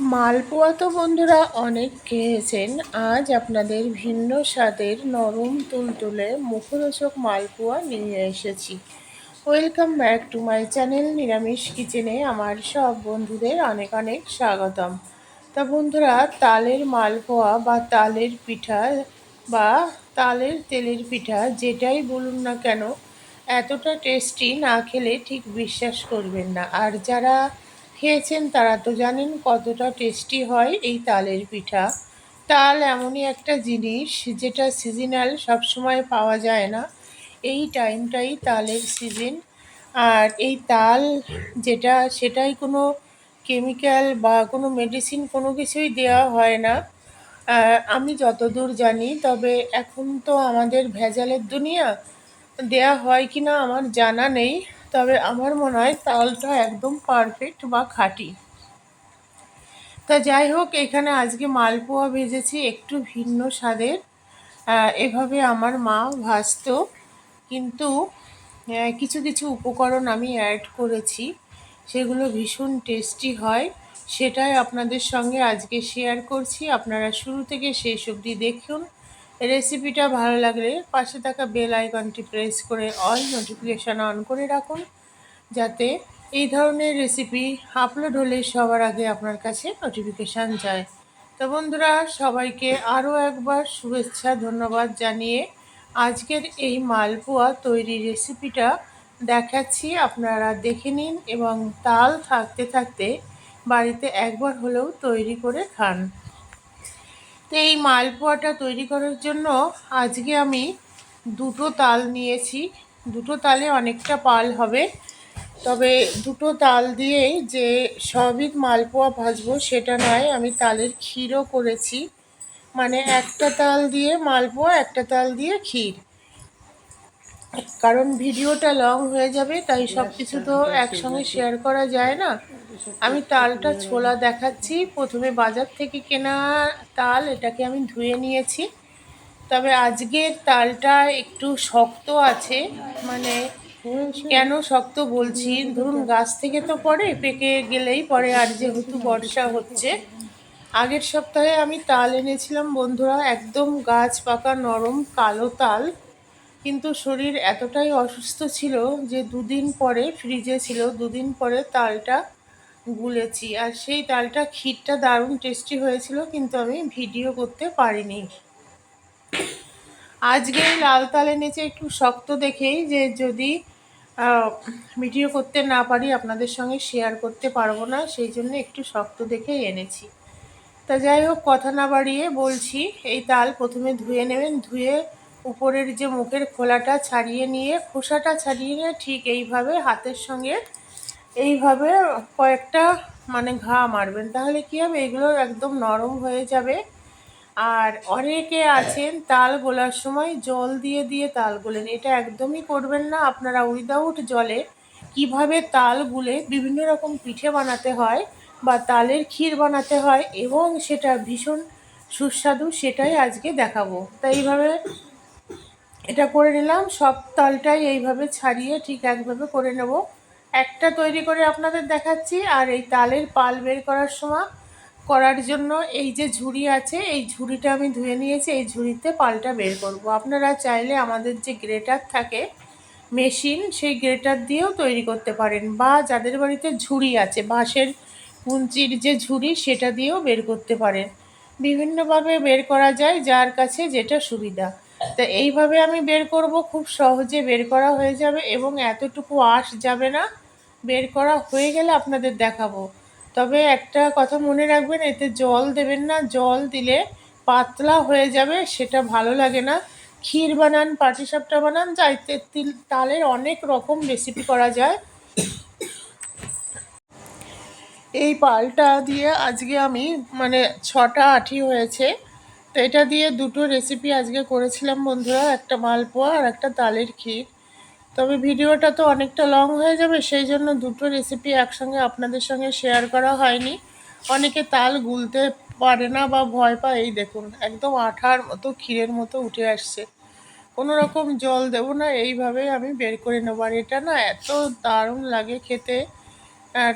মালপোয়া তো বন্ধুরা অনেক খেয়েছেন। আজ আপনাদের ভিন্ন স্বাদের নরম তুলতুলে মুখরোচক মালপোয়া নিয়ে এসেছি। Welcome back to my channel নিরামিষ কিচেনে আমার সব বন্ধুদের অনেক অনেক স্বাগতম। তা বন্ধুরা, তালের মালপোয়া বা তালের পিঠা বা তালের তেলের পিঠা যেটাই বলুন না কেন, এতটা টেস্টি না খেলে ঠিক বিশ্বাস করবেন না। আর যারা খেয়েছেন, তারা তো জানেন কতটা টেস্টি হয় এই তালের পিঠা। তাল এমনই একটা জিনিস যেটা সিজনাল সবসময় পাওয়া যায় না। এই টাইমটাই তালের সিজন আর এই তাল যেটা, সেটাই কোনো কেমিক্যাল বা কোনো মেডিসিন কোনো কিছুই দেওয়া হয় না। আমি যতদূর জানি, তবে এখন তো আমাদের ভেজালের দুনিয়া। দেয়া হয় কি না আমার জানা নেই। তবে আমার মনে হয় তালটা একদম পারফেক্ট বা খাঁটি। তা যাই হোক, এখানে আজকে মালপোয়া ভেজেছি, একটু ভিন্ন স্বাদের। এভাবে আমার মা ভাজত, কিন্তু কিছু কিছু উপকরণ আমি অ্যাড করেছি, সেগুলো ভীষণ টেস্টি হয়। সেটাই আপনাদের সঙ্গে আজকে শেয়ার করছি। আপনারা শুরু থেকে শেষ অবধি দেখুন। রেসিপিটা ভালো লাগলে পাশে থাকা বেল আইকনটি প্রেস করে অল নোটিফিকেশান অন করে রাখুন, যাতে এই ধরনের রেসিপি আপলোড হলে সবার আগে আপনার কাছে নোটিফিকেশান যায়। তো বন্ধুরা, সবাইকে আরও একবার শুভেচ্ছা, ধন্যবাদ জানিয়ে আজকের এই মালপোয়া তৈরি রেসিপিটা দেখাচ্ছি। আপনারা দেখে নিন এবং তাল থাকতে থাকতে বাড়িতে একবার হলেও তৈরি করে খান। তো এই মালপোয়াটা তৈরি করার জন্য আজকে আমি দুটো তাল নিয়েছি। দুটো তালে অনেকটা পাল হবে। তবে দুটো তাল দিয়েই যে সবিত মালপোয়া ভাজবো সেটা নয় আমি তালের ক্ষীরও করেছি। মানে একটা তাল দিয়ে মালপোয়া একটা তাল দিয়ে ক্ষীর। কারণ ভিডিওটা লং হয়ে যাবে তাই সব কিছু তো একসঙ্গে শেয়ার করা যায় না। আমি তালটা ছোলা দেখাচ্ছি। প্রথমে বাজার থেকে কেনা তাল, এটাকে আমি ধুয়ে নিয়েছি। তবে আজকের তালটা একটু শক্ত আছে মানে কেন শক্ত বলছি? ধরুন, গাছ থেকে তো পরে পেকে গেলেই পরে আর যেহেতু বর্ষা হচ্ছে। আগের সপ্তাহে আমি তাল এনেছিলাম, বন্ধুরা, একদম গাছ পাকা নরম কালো তাল। কিন্তু শরীর এতটাই অসুস্থ ছিল যে দুদিন পরে, ফ্রিজে ছিল, দুদিন পরে তালটা গুলেছি আর সেই তালটা ক্ষীরটা দারুণ টেস্টি হয়েছিল, কিন্তু আমি ভিডিও করতে পারিনি। আজকে লাল তাল এনেছে একটু শক্ত দেখেই যে যদি ভিডিও করতে না পারি, আপনাদের সঙ্গে শেয়ার করতে পারব না, সেই জন্য একটু শক্ত দেখেই এনেছি। তা যাই হোক, কথা না বাড়িয়ে বলছি, এই তাল প্রথমে ধুয়ে নেবেন, ধুয়ে উপরের যে মুখের খোলাটা ছাড়িয়ে নিয়ে, খোসাটা ছাড়িয়ে নিয়ে ঠিক এইভাবে হাতের সঙ্গে এইভাবে কয়েকটা মানে ঘা মারবেন, তাহলে কী হবে? এগুলো একদম নরম হয়ে যাবে। আর অনেকে আছেন তাল গোলার সময় জল দিয়ে দিয়ে তাল গোলেন। এটা একদমই করবেন না। আপনারা উইদাউট জলে কীভাবে তাল গুলে বিভিন্ন রকম পিঠে বানাতে হয় বা তালের ক্ষীর বানাতে হয় এবং সেটা ভীষণ সুস্বাদু, সেটাই আজকে দেখাবো। তাই এইভাবে এটা করে নিলাম। সব তালটাই এইভাবে ছাড়িয়ে ঠিক একভাবে করে নেব। একটা তৈরি করে আপনাদের দেখাচ্ছি, আর এই তালের পাল বের করার সময়, করার জন্য এই যে ঝুড়ি আছে, এই ঝুড়িটা আমি ধুয়ে নিয়েছি, এই ঝুড়িতে পালটা বের করব। আপনারা চাইলে আমাদের যে গ্রেটার থাকে, মেশিন, সেই গ্রেটার দিয়েও তৈরি করতে পারেন, বা যাদের বাড়িতে ঝুড়ি আছে, বাঁশের কুঞ্চির যে ঝুড়ি, সেটা দিয়েও বের করতে পারেন বিভিন্নভাবে বের করা যায়, যার কাছে যেটা সুবিধা তা এইভাবে আমি বের করব, খুব সহজে বের করা হয়ে যাবে এবং এতটুকু আশ যাবে না। বের করা হয়ে গেলে আপনাদের দেখাবো। তবে একটা কথা মনে রাখবেন, এতে জল দেবেন না। জল দিলে পাতলা হয়ে যাবে, সেটা ভালো লাগে না। ক্ষীর বানান পাটিসাপটা বানান, যাইতে তালের অনেক রকম রেসিপি করা যায়। এই পালটা দিয়ে আজকে আমি মানে ছটা আঠি হয়েছে। তো এটা দিয়ে দুটো রেসিপি আজকে করেছিলাম বন্ধুরা, একটা মালপোয়া আর একটা তালের ক্ষীর। তবে ভিডিওটা তো অনেকটা লং হয়ে যাবে, সেই জন্য দুটো রেসিপি একসঙ্গে আপনাদের সঙ্গে শেয়ার করা হয়নি। অনেকে তাল গুলতে পারে না বা ভয় পায়, এই দেখুন, একদম আঠার মতো, ক্ষীরের মতো উঠে আসছে। কোনো রকম জল দেব না এইভাবে আমি বের করে নেব। আর এটা না এত দারুণ লাগে খেতে। আর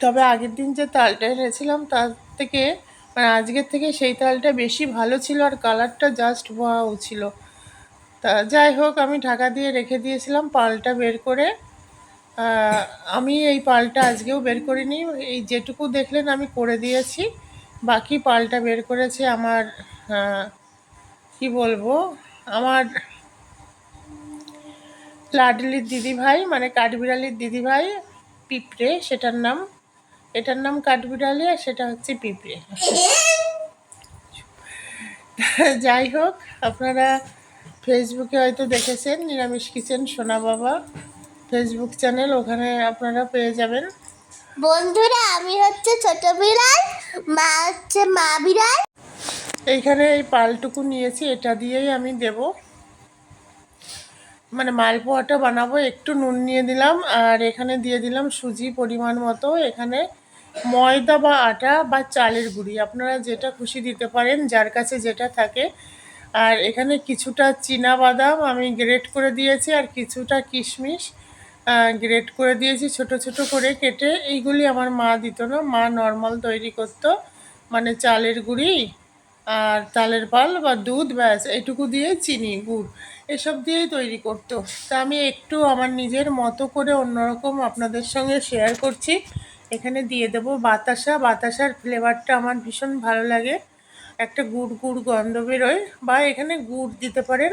তবে আগের দিন যে তালটা এনেছিলাম, তার থেকে মানে আজকের থেকে সেই তালটা বেশি ভালো ছিল আর কালারটা জাস্ট ওয়াও ছিল। তা যাই হোক, আমি ঢাকা দিয়ে রেখে দিয়েছিলাম পালটা বের করে। আমি এই পালটা আজকেও বের করিনি। এই যেটুকু দেখলেন আমি করে দিয়েছি। বাকি পালটা বের করেছে আমার কি বলব, আমার লাডলির দিদিভাই মানে কাঠবিড়ালির দিদিভাই, পিঁপড়ে, সেটার নাম। এটার নাম কাঠবিড়ালি আর সেটা হচ্ছে পিঁপড়ে। যাই হোক আপনারা ফেসবুকে হয়তো দেখেছেন নিরামিষ কিচেন সোনা বাবা ফেসবুক চ্যানেল ওখানে আপনারা পেয়ে যাবেন। বন্ধুরা আমি হচ্ছে ছোট বিড়াল মা হচ্ছে মা বিড়াল। এইখানে এই পালটুকু নিয়েছি এটা দিয়েই আমি দেব। মানে মালপোয়াটা বানাবো একটু নুন নিয়ে দিলাম আর এখানে দিয়ে দিলাম সুজি পরিমাণ মতো। এখানে ময়দা বা আটা বা চালের গুঁড়ি, আপনারা যেটা খুশি দিতে পারেন, যার কাছে যেটা থাকে। আর এখানে কিছুটা চীনা বাদাম আমি গ্রেট করে দিয়েছি, আর কিছুটা কিশমিশ গ্রেট করে দিয়েছি ছোট ছোট করে কেটে। এইগুলি আমার মা দিত না, মা নর্মাল তৈরি করতো মানে চালের গুঁড়ি আর তালের পাল বা দুধ, ব্যাস, এটুকু দিয়ে চিনি, গুড়, এসব দিয়েই তৈরি করতো। তা আমি একটু আমার নিজের মতো করে অন্যরকম আপনাদের সঙ্গে শেয়ার করছি। এখানে দিয়ে দেবো বাতাসা। বাতাসার ফ্লেভারটা আমার ভীষণ ভালো লাগে। একটা গুড় গুড় গন্ধ বেরোয় বা এখানে গুড় দিতে পারেন।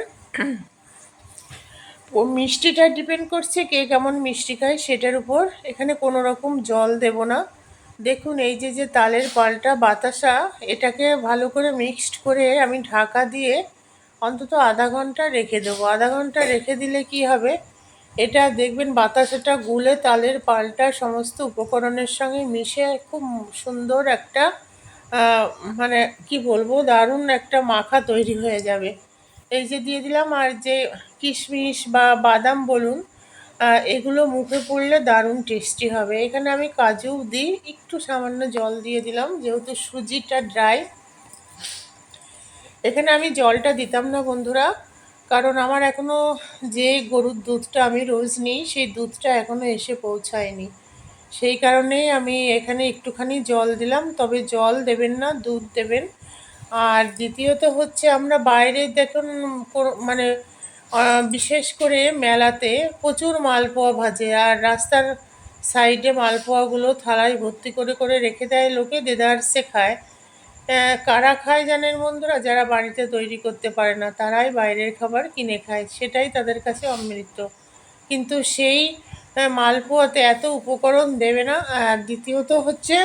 ও মিষ্টিটা ডিপেন্ড করছে কে কেমন মিষ্টি খায় সেটার উপর। এখানে কোনো রকম জল দেব না। দেখুন, এই যে যে তালের পালটা বাতাসা, এটাকে ভালো করে মিক্সড করে আমি ঢাকা দিয়ে অন্তত আধা ঘণ্টা রেখে দেবো। আধা ঘণ্টা রেখে দিলে কি হবে? এটা দেখবেন বাতাসাটা গুলে তালের পালটা সমস্ত উপকরণের সঙ্গে মিশে খুব সুন্দর একটা মানে কি বলব, দারুণ একটা মাখা তৈরি হয়ে যাবে। এই যে দিয়ে দিলাম, আর যে কিশমিশ বা বাদাম বলুন এগুলো মুখে পড়লে দারুণ টেস্টি হবে। এখানে আমি কাজু দিই, একটু সামান্য জল দিয়ে দিলাম, যেহেতু সুজিটা ড্রাই এখানে আমি জলটা দিতাম না বন্ধুরা। কারণ আমার এখনও যে গরুর দুধটা আমি রোজ নিই, সেই দুধটা এখনও এসে পৌঁছায়নি। সেই কারণেই আমি এখানে একটুখানি জল দিলাম, তবে জল দেবেন না, দুধ দেবেন। আর দ্বিতীয়ত হচ্ছে আমরা বাইরে দেখুন মানে বিশেষ করে মেলাতে প্রচুর মালপোয়া ভাজে, আর রাস্তার সাইডে মালপোয়াগুলো থালায় ভর্তি করে করে রেখে দেয় লোকে দেদারসে খায়। কারা খায় জানেন বন্ধুরা? যারা বাড়িতে তৈরি করতে পারে না, তারাই বাইরের খাবার কিনে খায়। সেটাই তাদের কাছে অমৃত। কিন্তু সেই মালপোয়াতে এত উপকরণ দেবে না। আর দ্বিতীয়ত হচ্ছে,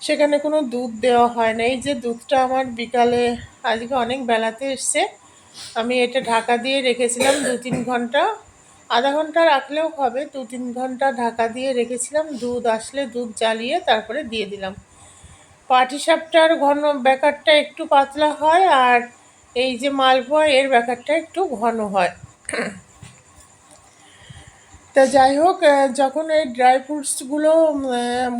সেখানে কোনো দুধ দেওয়া হয় না। এই যে দুধটা আমার বিকালে, আজকে অনেক বেলাতে এসছে। আমি এটা ঢাকা দিয়ে রেখেছিলাম দু তিন ঘণ্টা। আধা ঘণ্টা রাখলেও হবে। দু তিন ঘণ্টা ঢাকা দিয়ে রেখেছিলাম। দুধ আসলে দুধ জ্বালিয়ে তারপরে দিয়ে দিলাম। পাটিসাপটার ঘন ব্যাকারটা একটু পাতলা হয় আর এই যে মালপোয়া, এর ব্যাকারটা একটু ঘন হয়। তা যাই হোক যখন এই ড্রাই ফ্রুটসগুলো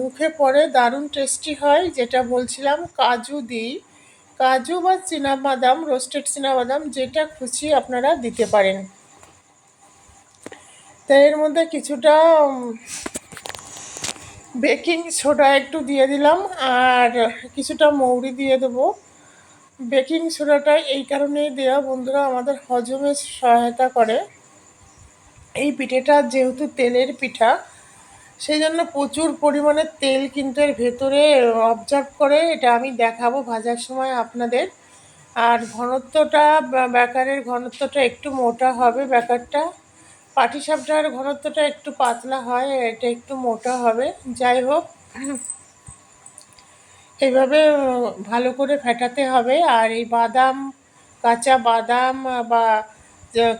মুখে পড়ে দারুণ টেস্টি হয়, যেটা বলছিলাম কাজু দিই। কাজু বা বাদাম রোস্টেড বাদাম যেটা খুশি আপনারা দিতে পারেন। তা এর মধ্যে কিছুটা বেকিং সোডা একটু দিয়ে দিলাম আর কিছুটা মৌরি দিয়ে দেবো। বেকিং সোডাটা এই কারণেই দেওয়া বন্ধুরা, আমাদের হজমে সহায়তা করে। এই পিঠেটা যেহেতু তেলের পিঠা, সেই জন্য প্রচুর পরিমাণে তেল কিন্তু এর ভেতরে অবজার্ভ করে। এটা আমি দেখাবো ভাজার সময় আপনাদের। আর ঘনত্বটা, বা- ব্যাকারের ঘনত্বটা একটু মোটা হবে ব্যাকারটা পাটিসাপটার ঘনত্বটা একটু পাতলা হয়, এটা একটু মোটা হবে। যাই হোক, এইভাবে ভালো করে ফেটাতে হবে। আর এই বাদাম, কাঁচা বাদাম বা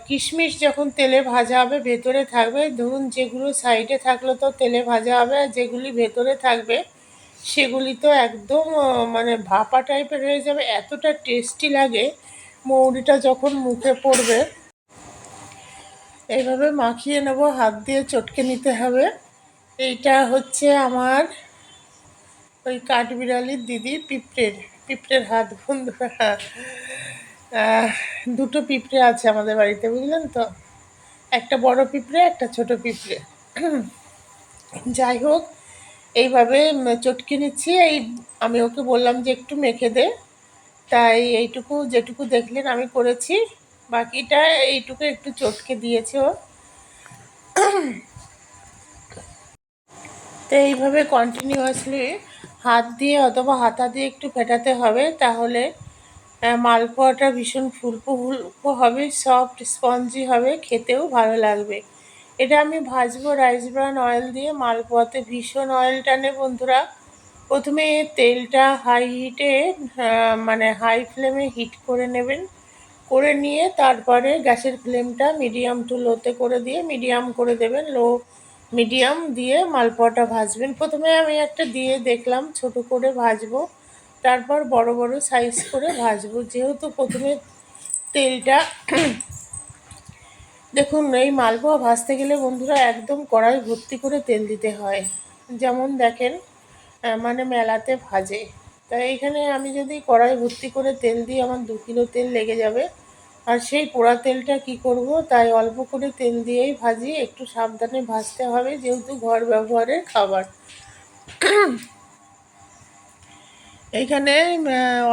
কিশমিশ যখন তেলে ভাজা হবে, ভেতরে থাকবে। ধরুন, যেগুলো সাইডে থাকল তো তেলে ভাজা হবে, আর যেগুলি ভেতরে থাকবে, সেগুলি তো একদম মানে ভাপা টাইপের হয়ে যাবে। এতটা টেস্টি লাগে, মৌরিটা যখন মুখে পড়বে এইভাবে মাখিয়ে নেব, হাত দিয়ে চটকে নিতে হবে। এইটা হচ্ছে আমার ওই কাঠবিড়ালির দিদি পিঁপড়ের পিঁপড়ের হাত বন্ধুরা দুটো পিঁপড়ে আছে আমাদের বাড়িতে, বুঝলেন তো? একটা বড় পিঁপড়ে, একটা ছোট পিঁপড়ে। যাই হোক, এইভাবে চটকে নিচ্ছি। এই আমি ওকে বললাম যে একটু মেখে দে। তাই এইটুকু যেটুকু দেখলেন আমি করেছি। বাকিটা এইটুকু একটু চটকে দিয়েছে ও। তো এইভাবে কন্টিনিউয়াসলি হাত দিয়ে অথবা হাতা দিয়ে একটু ফেটাতে হবে, তাহলে মালপোয়াটা ভীষণ ফুলকো ফুলকো হবে সফট স্পঞ্জি হবে, খেতেও ভালো লাগবে। এটা আমি ভাজবো রাইস ব্রান অয়েল দিয়ে মালপোয়াতে ভীষণ অয়েল টানে বন্ধুরা। প্রথমে তেলটা হাই হিটে মানে হাই ফ্লেমে হিট করে নেবেন। করে নিয়ে তারপরে গ্যাসের ফ্লেমটা মিডিয়াম টু লোতে করে দিয়ে মিডিয়াম করে দেবেন, লো মিডিয়াম দিয়ে মালপোয়াটা ভাজবেন। প্রথমে আমি একটা দিয়ে দেখলাম, ছোট করে ভাজবো, তারপর বড় বড় সাইজ করে ভাজবো। যেহেতু প্রথমে তেলটা দেখুন, এই মালপোয়া ভাজতে গেলে বন্ধুরা একদম কড়াই ভর্তি করে তেল দিতে হয়। যেমন দেখেন মানে মেলাতে ভাজে। তাই এখানে আমি যদি কড়াই ভর্তি করে তেল দিই আমার দু কিলো তেল লেগে যাবে, আর সেই পোড়া তেলটা কি করব? তাই অল্প করে তেল দিয়েই ভাজি একটু সাবধানে ভাজতে হবে যেহেতু ঘর ব্যবহারের খাবার। এইখানে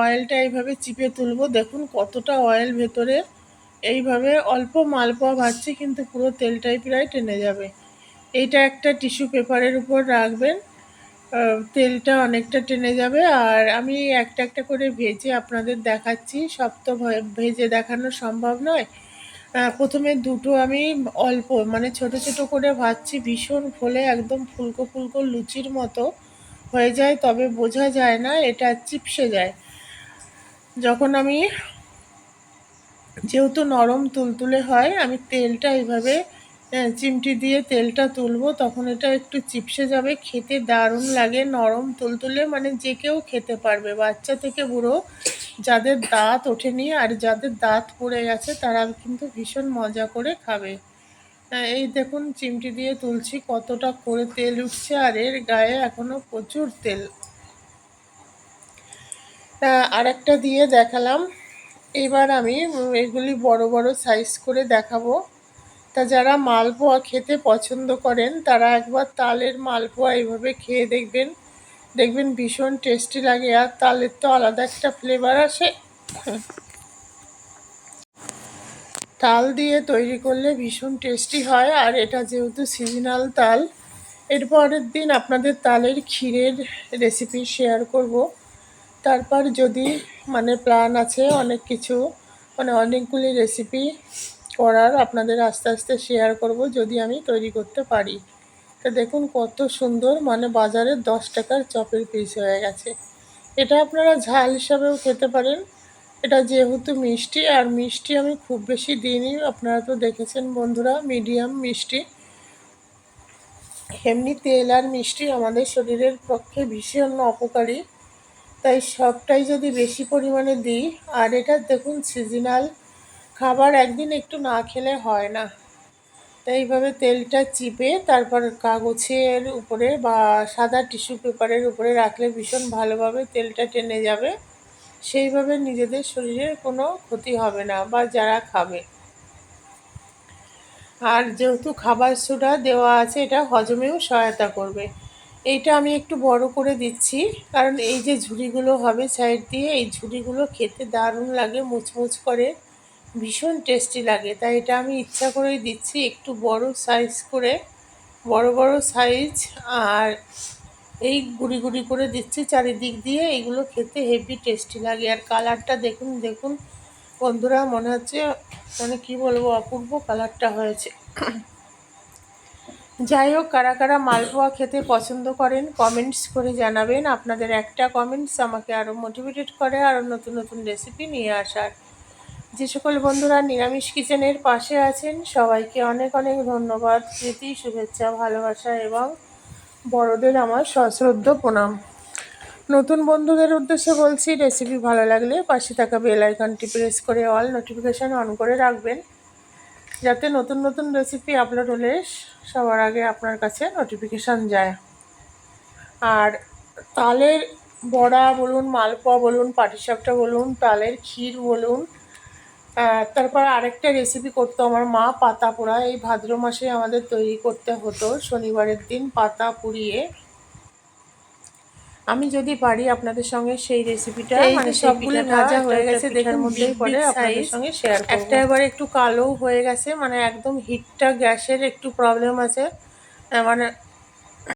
অয়েলটা এইভাবে চিপে তুলবো। দেখুন কতটা অয়েল ভেতরে। এইভাবে অল্প মালপোয়া ভাজছি, কিন্তু পুরো তেলটাই প্রায় টেনে যাবে। এইটা একটা টিস্যু পেপারের উপর রাখবেন। তেলটা অনেকটা টেনে যাবে। আর আমি একটা একটা করে ভেজে আপনাদের দেখাচ্ছি। সব তো ভেজে দেখানো সম্ভব নয়। প্রথমে দুটো আমি অল্প মানে ছোট ছোট করে ভাজছি। ভীষণ ফোলে, একদম ফুলকো ফুলকো লুচির মতো হয়ে যায়। তবে বোঝা যায় না, এটা চিপসে যায়। যখন আমি যেহেতু নরম তুলতুলে হয়, আমি তেলটা এইভাবে চিমটি দিয়ে তেলটা তুলবো তখন এটা একটু চিপসে যাবে খেতে দারুণ লাগে নরম তুলতুলে মানে যে কেউ খেতে পারবে বাচ্চা থেকে বুড়ো যাদের দাঁত ওঠেনি আর যাদের দাঁত পড়ে গেছে তারা কিন্তু ভীষণ মজা করে খাবে। আহ, এই দেখুন চিমটি দিয়ে তুলছি কতটা করে তেল উঠছে আর এর গায়ে এখনও প্রচুর তেল। আর একটা দিয়ে দেখালাম এবার আমি এগুলি বড় বড় সাইজ করে দেখাবো। তা যারা মালপোয়া খেতে পছন্দ করেন, তারা একবার তালের মালপোয়া এইভাবে খেয়ে দেখবেন। দেখবেন ভীষণ টেস্টি লাগে আর তালের তো আলাদা একটা ফ্লেভার আসে। তাল দিয়ে তৈরি করলে ভীষণ টেস্টি হয় আর এটা যেহেতু সিজনাল তাল, এর পরের দিন আপনাদের তালের ক্ষীরের রেসিপি শেয়ার করব। তারপর যদি মানে প্ল্যান আছে অনেক কিছু মানে অনেকগুলি রেসিপি করার, আপনাদের আস্তে আস্তে শেয়ার করব যদি আমি তৈরি করতে পারি। তো দেখুন কত সুন্দর মানে বাজারে দশ টাকার চপের পিস হয়ে গেছে। এটা আপনারা ঝাল হিসাবেও খেতে পারেন। এটা যেহেতু মিষ্টি, আর মিষ্টি আমি খুব বেশি দিইনি, আপনারা তো দেখেছেন বন্ধুরা মিডিয়াম মিষ্টি। এমনি তেল আর মিষ্টি আমাদের শরীরের পক্ষে ভীষণ অপকারী। তাই সবটাই যদি বেশি পরিমাণে দিই, আর এটা দেখুন সিজনাল খাবার একদিন একটু না খেলে হয় না। তাই এইভাবে তেলটা চিপে তারপর কাগজের উপরে বা সাদা টিস্যু পেপারের উপরে রাখলে ভীষণ ভালোভাবে তেলটা টেনে যাবে। সেইভাবে নিজেদের শরীরের কোনো ক্ষতি হবে না বা যারা খাবে। আর যেহেতু খাবার সোডা দেওয়া আছে, এটা হজমেও সহায়তা করবে। এইটা আমি একটু বড় করে দিচ্ছি, কারণ এই যে ঝুড়িগুলো হবে সাইড দিয়ে, এই ঝুড়িগুলো খেতে দারুণ লাগে, মুচমুচ করে। ভীষণ টেস্টি লাগে, তাই এটা আমি ইচ্ছা করেই দিচ্ছি, একটু বড় সাইজ করে, বড় বড় সাইজ আর এই গুড়ি গুড়ি করে দিচ্ছি চারিদিক দিয়ে, এগুলো খেতে হেভি টেস্টি লাগে, আর কালারটা দেখুন দেখুন, বন্ধুরা মনে হচ্ছে মানে কি বলব, অপূর্ব কালারটা হয়েছে। যাই হোক, কারা কারা মালপোয়া খেতে পছন্দ করেন কমেন্টস করে জানাবেন। আপনাদের একটা কমেন্টস আমাকে আরও মোটিভেটেড করে আরও নতুন নতুন রেসিপি নিয়ে আসার। যে সকল বন্ধুরা নিরামিষ কিচেনের পাশে আছেন, সবাইকে অনেক অনেক ধন্যবাদ, প্রীতি, শুভেচ্ছা, ভালোবাসা এবং বড়দের আমার সশ্রদ্ধ প্রণাম। নতুন বন্ধুদের উদ্দেশ্যে বলছি রেসিপি ভালো লাগলে পাশে থাকা বেল আইকনটি প্রেস করে অল নোটিফিকেশান অন করে রাখবেন, যাতে নতুন নতুন রেসিপি আপলোড হলে সবার আগে আপনার কাছে নোটিফিকেশান যায়। আর তালের বড়া বলুন, মালপোয়া বলুন, পাটিসাপটা বলুন, তালের ক্ষীর বলুন তারপর আরেকটা রেসিপি করতো আমার মা পাতা পোড়া। এই ভাদ্র মাসে আমাদের তৈরি করতে হতো শনিবারের দিন পাতা পুড়িয়ে। আমি যদি পারি আপনাদের সঙ্গে সেই রেসিপিটা মানে সবগুলো ভাজা হয়ে গেছে, দেখার মধ্যেই পরে আপনাদের সঙ্গে শেয়ার করব। একটা এবার একটু কালো হয়ে গেছে মানে একদম হিটটা গ্যাসের একটু প্রবলেম আছে। মানে